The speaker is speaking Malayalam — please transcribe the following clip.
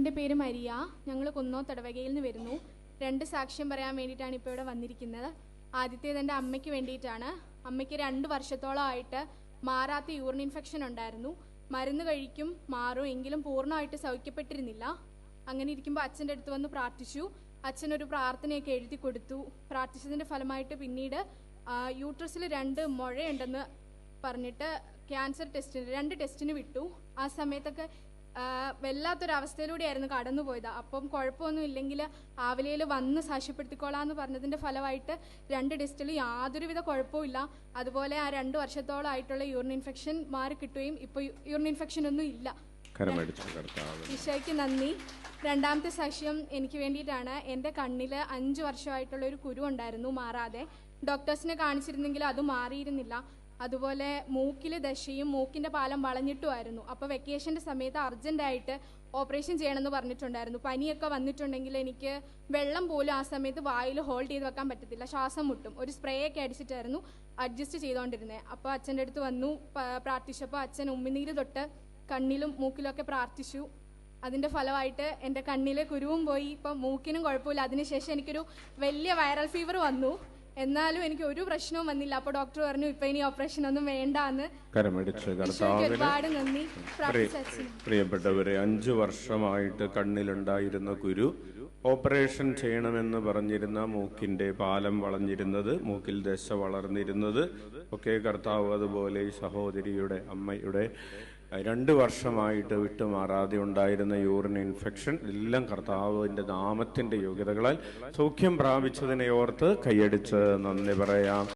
എന്റെ പേര് മരിയ. ഞങ്ങൾ കുന്നോ തടവകയിൽ നിന്ന് വരുന്നു. രണ്ട് സാക്ഷ്യം പറയാൻ വേണ്ടിയിട്ടാണ് ഇപ്പോൾ ഇവിടെ വന്നിരിക്കുന്നത്. ആദ്യത്തേത് എന്റെ അമ്മയ്ക്ക് വേണ്ടിയിട്ടാണ്. അമ്മയ്ക്ക് രണ്ട് വർഷത്തോളമായിട്ട് മാറാത്ത യൂറിൻ ഇൻഫെക്ഷൻ ഉണ്ടായിരുന്നു. മരുന്ന് കഴിക്കും മാറും എങ്കിലും പൂർണമായിട്ട് സൗഖ്യപ്പെട്ടിരുന്നില്ല. അങ്ങനെ ഇരിക്കുമ്പോൾ അച്ഛന്റെ അടുത്ത് വന്ന് പ്രാർത്ഥിച്ചു. അച്ഛൻ ഒരു പ്രാർത്ഥനയൊക്കെ എഴുതി കൊടുത്തു. പ്രാർത്ഥിച്ചതിന്റെ ഫലമായിട്ട് പിന്നീട് യൂട്രസിൽ രണ്ട് മുഴയുണ്ടെന്ന് പറഞ്ഞിട്ട് ക്യാൻസർ ടെസ്റ്റിന് രണ്ട് ടെസ്റ്റിന് വിട്ടു. ആ സമയത്തൊക്കെ വല്ലാത്തൊരവസ്ഥയിലൂടെയായിരുന്നു കടന്നു പോയത് അപ്പം കുഴപ്പമൊന്നും ഇല്ലെങ്കിൽ ആവിലയിൽ വന്ന് സാക്ഷ്യപ്പെടുത്തിക്കോളാം എന്ന് പറഞ്ഞതിന്റെ ഫലമായിട്ട് രണ്ട് ടെസ്റ്റിൽ യാതൊരുവിധ കുഴപ്പമില്ല അതുപോലെ ആ രണ്ട് വർഷത്തോളമായിട്ടുള്ള യൂറിൻ ഇൻഫെക്ഷൻ മാറി കിട്ടുകയും ഇപ്പോൾ യൂറിൻ ഇൻഫെക്ഷൻ ഒന്നും ഇല്ല. ഈശോയ്ക്ക് നന്ദി. രണ്ടാമത്തെ സാക്ഷ്യം എനിക്ക് വേണ്ടിയിട്ടാണ്. എന്റെ കണ്ണിൽ അഞ്ച് വർഷമായിട്ടുള്ള ഒരു കുരു ഉണ്ടായിരുന്നു മാറാതെ. ഡോക്ടേഴ്സിനെ കാണിച്ചിരുന്നെങ്കിൽ അത് മാറിയിരുന്നില്ല. അതുപോലെ മൂക്കിൽ ദശയും മൂക്കിന്റെ പാലം വളഞ്ഞിട്ടുമായിരുന്നു. അപ്പോൾ വെക്കേഷന്റെ സമയത്ത് അർജന്റായിട്ട് ഓപ്പറേഷൻ ചെയ്യണമെന്ന് പറഞ്ഞിട്ടുണ്ടായിരുന്നു. പനിയൊക്കെ വന്നിട്ടുണ്ടെങ്കിൽ എനിക്ക് വെള്ളം പോലും ആ സമയത്ത് വായിൽ ഹോൾഡ് ചെയ്ത് വെക്കാൻ പറ്റത്തില്ല. ശ്വാസം മുട്ടും. ഒരു സ്പ്രേ ഒക്കെ അടിച്ചിട്ടായിരുന്നു അഡ്ജസ്റ്റ് ചെയ്തുകൊണ്ടിരുന്നത് അപ്പോൾ അച്ഛന്റെ അടുത്ത് വന്നു പ്രാർത്ഥിച്ചപ്പോൾ അച്ഛൻ ഉമ്മിനീര് തൊട്ട് കണ്ണിലും മൂക്കിലൊക്കെ പ്രാർത്ഥിച്ചു. അതിന്റെ ഫലമായിട്ട് എന്റെ കണ്ണിലെ കുരുവും പോയി. ഇപ്പം മൂക്കിനും കുഴപ്പമില്ല. അതിനുശേഷം എനിക്കൊരു വലിയ വൈറൽ ഫീവർ വന്നു. എന്നാലും എനിക്ക് ഒരു പ്രശ്നവും വന്നില്ല. അപ്പോൾ ഡോക്ടർ പറഞ്ഞു ഇപ്പൊ ഇനി ഓപ്പറേഷൻ ഒന്നും വേണ്ട എന്ന് ഒരുപാട് നന്ദി. പ്രിയപ്പെട്ടവരെ അഞ്ചു വർഷമായിട്ട് കണ്ണിലുണ്ടായിരുന്ന കുരു ഓപ്പറേഷൻ ചെയ്യണമെന്ന് പറഞ്ഞിരുന്ന മൂക്കിന്റെ പാലം വളഞ്ഞിരുന്നത് മൂക്കിൽ ദശ വളർന്നിരുന്നത്. ഒക്കെ കർത്താവ് അതുപോലെ ഈ സഹോദരിയുടെ അമ്മയുടെ രണ്ട് വർഷമായിട്ട് വിട്ടുമാറാതെ ഉണ്ടായിരുന്ന യൂറിൻ ഇൻഫെക്ഷൻ എല്ലാം കർത്താവിന്റെ നാമത്തിന്റെ യോഗ്യതകളാൽ സൗഖ്യം പ്രാപിച്ചതിനെ ഓർത്ത് കൈയടിച്ച് നന്ദി പറയാം.